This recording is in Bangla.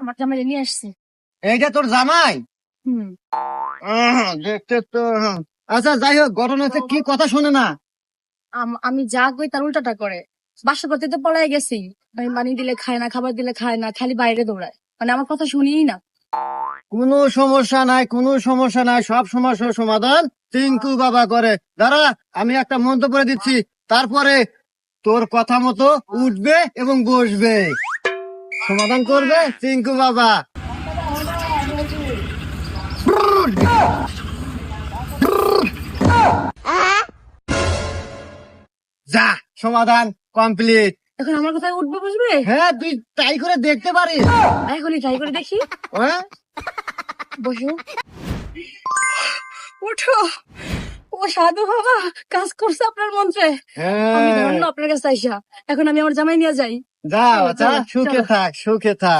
আমার জামাই নিয়ে আসছে। এইটা তোর জামাই? দেখতে তো আচ্ছা যাই হোক ঘটনা হচ্ছে কি কথা শোনে না। আমি যা কই তার উল্টাটা করে। বাসা করতে তো পলাই গেছি। পানি দিলে খায় না খাবার দিলে খায় না খালি বাইরে দৌড়ায়। মানে আমার কথা শুনিই না। কোনো সমস্যা নাই কোনো সমস্যা নাই। সব সমস্যার সমাধান টিঙ্কু বাবা করে। দাঁড়া আমি একটা মন্তব্য করে দিচ্ছি। তারপরে তোর কথা মতো উঠবে এবং বসবে। সমাধান করবে? টিঙ্কু বাবা। যা সমাধান কমপ্লিট। এখন আমার কথায় উঠবে বসবে? হ্যাঁ তুই ট্রাই করে দেখতে পারিস। এখনই ট্রাই করে দেখি। হ্যাঁ? বসো। উঠো ও সাধু বাবা কাজ করছে আপনার মন্ত্রে আমি হ্যাঁ ধন্য আপনার কাছে আইসা এখন আমি আমার জামাই নিয়ে যাই। যাও যা সুখে থাক সুখে থাক।